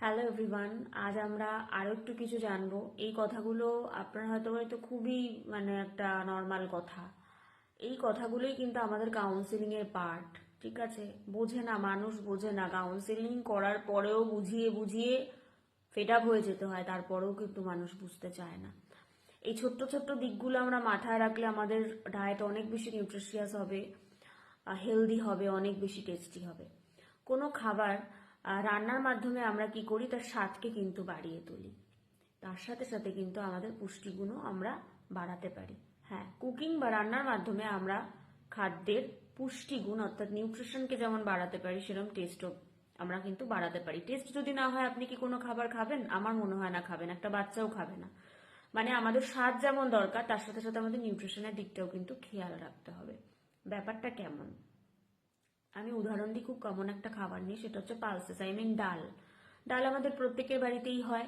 Hello everyone আজ আমরা আরও একটু কিছু জানব। এই কথাগুলো আপনার হয়তো হয়তো খুবই মানে একটা নর্মাল কথা। এই কথাগুলোই কিন্তু আমাদের কাউন্সিলিং এর পার্ট ঠিক আছে? বোঝে না মানুষ, বোঝে না। কাউন্সিলিং করার পরেও বুঝিয়ে বুঝিয়ে ফেড আপ হয়ে যেতে হয়, তারপরেও কিন্তু মানুষ বুঝতে চায় না। এই ছোট্ট ছোট্ট দিকগুলো আমরা মাথায় রাখলে আমাদের ডায়েট অনেক বেশি নিউট্রিশিয়াস হবে হেলদি হবে, অনেক বেশি টেস্টি হবে। কোনো খাবার রান্নার মাধ্যমে আমরা কি করি? তার স্বাদকে কিন্তু বাড়িয়ে তুলি। তার সাথে সাথে কিন্তু আমাদের পুষ্টিগুণও আমরা বাড়াতে পারি। হ্যাঁ কুকিং বা রান্নার মাধ্যমে আমরা খাদ্যের পুষ্টিগুণ, অর্থাৎ নিউট্রিশনকে যেমন বাড়াতে পারি, সেরকম টেস্টও আমরা কিন্তু বাড়াতে পারি। টেস্ট যদি না হয়, আপনি কি কোনো খাবার খাবেন? আমার মনে হয় না খাবেন, একটা বাচ্চাও খাবে না। মানে আমাদের স্বাদ যেমন দরকার, তার সাথে সাথে আমাদের নিউট্রিশনের দিকটাও কিন্তু খেয়াল রাখতে হবে। ব্যাপারটা কেমন? আমি উদাহরণ দিই খুব কমন একটা খাবার নিয়ে, সেটা হচ্ছে পালসেস আই মিন ডাল। ডাল আমাদের প্রত্যেকের বাড়িতেই হয়।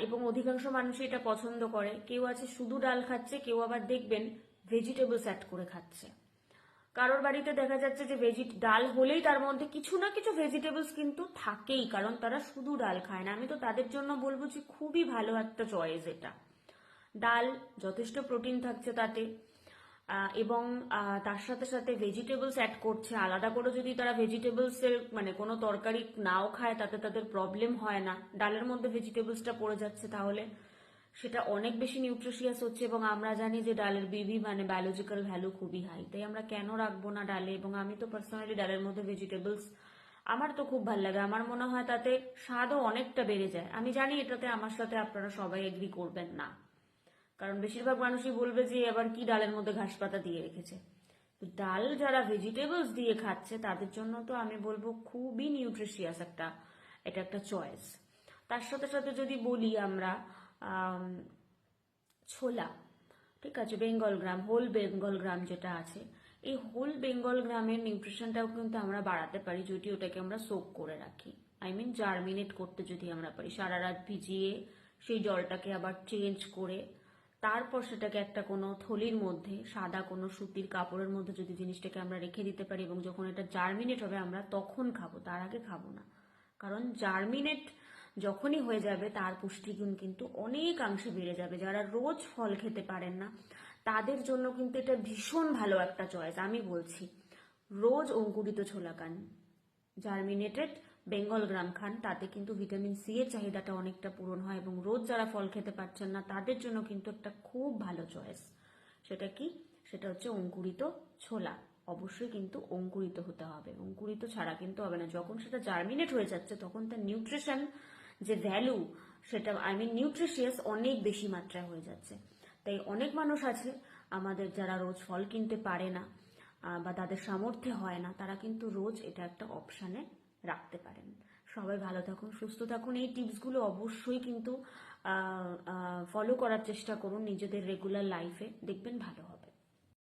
এবং অধিকাংশ মানুষই এটা পছন্দ করে। কেউ আছে শুধু ডাল খাচ্ছে, কেউ আবার দেখবেন ভেজিটেবলস অ্যাড করে খাচ্ছে। কারোর বাড়িতে দেখা যাচ্ছে যে ভেজি ডাল হলেই তার মধ্যে কিছু না কিছু ভেজিটেবলস কিন্তু থাকেই, কারণ তারা শুধু ডাল খায় না। আমি তো তাদের জন্য বলব যে খুবই ভালো একটা চয়েস এটা। ডাল, যথেষ্ট প্রোটিন থাকছে তাতে। এবং তার সাথে সাথে ভেজিটেবলস অ্যাড করছে। আলাদা করে যদি তারা ভেজিটেবলস এর মানে কোনো তরকারি নাও খায়, তাতে তাদের প্রবলেম হয় না। ডালের মধ্যে ভেজিটেবলসটা পড়ে যাচ্ছে তাহলে। সেটা অনেক বেশি নিউট্রিশিয়াস হচ্ছে এবং আমরা জানি যে ডালের বিবি মানে বায়োলজিক্যাল ভ্যালু খুবই হাই তাই আমরা কেন রাখব না ডালে? এবং আমি তো পার্সোনালি ডালের মধ্যে ভেজিটেবলস আমার তো খুব ভালো লাগে। আমার মনে হয় তাতে স্বাদও অনেকটা বেড়ে যায়। আমি জানি এটাতে আমার সাথে আপনারা সবাই এগ্রি করবেন না। কারণ বেশিরভাগ মানুষই বলবে যে আবার কি ডালের মধ্যে ঘাস পাতা দিয়ে রেখেছে। তো ডাল যারা ভেজিটেবলস দিয়ে খাচ্ছে, তাদের জন্য তো আমি বলব খুবই নিউট্রিশিয়াস একটা, এটা একটা চয়েস তার সাথে সাথে যদি বলি আমরা ছোলা, ঠিক আছে, Bengal gram whole Bengal gram যেটা আছে, এই হোল বেঙ্গল গ্রামের নিউট্রিশনটাও কিন্তু আমরা বাড়াতে পারি যদি ওটাকে আমরা সোক করে রাখি। আই মিন জার্মিনেট করতে যদি আমরা পারি, সারা রাত ভিজিয়ে সেই জলটাকে আবার চেঞ্জ করে তারপর সেটাকে একটা কোনো থলির মধ্যে, সাদা কোনো সুতির কাপড়ের মধ্যে যদি জিনিসটাকে আমরা রেখে দিতে পারি এবং যখন এটা জার্মিনেট হবে আমরা তখন খাব, তার আগে খাব না। কারণ জার্মিনেট যখনই হয়ে যাবে তার পুষ্টিগুণ কিন্তু অনেকাংশে বেড়ে যাবে। যারা রোজ ফল খেতে পারেন না, তাদের জন্য কিন্তু এটা ভীষণ ভালো একটা চয়েস। আমি বলছি, রোজ অঙ্কুরিত ছোলা খান জার্মিনেটেড বেঙ্গল গ্রাম খান, তাতে কিন্তু ভিটামিন সি এর চাহিদাটা অনেকটা পূরণ হয় এবং রোজ যারা ফল খেতে পারছেন না, তাদের জন্য কিন্তু একটা খুব ভালো চয়েস সেটা কি? সেটা হচ্ছে অঙ্কুরিত ছোলা। অবশ্যই কিন্তু অঙ্কুরিত হতে হবে। অঙ্কুরিত ছাড়া কিন্তু হবে না। যখন সেটা জার্মিনেট হয়ে যাচ্ছে, তখন তার নিউট্রিশন যে ভ্যালু সেটা আই মিন নিউট্রিশিয়াস অনেক বেশি মাত্রায় হয়ে যাচ্ছে। তাই অনেক মানুষ আছে, আমাদের যারা রোজ ফল কিনতে পারে না বা তাদের সামর্থ্যে হয় না, তারা কিন্তু রোজ এটা একটা অপশানে রাখতে পারেন। সবাই ভালো থাকুন, সুস্থ থাকুন। এই টিপসগুলো অবশ্যই কিন্তু ফলো করার চেষ্টা করুন নিজেদের রেগুলার লাইফে দেখবেন ভালো হবে।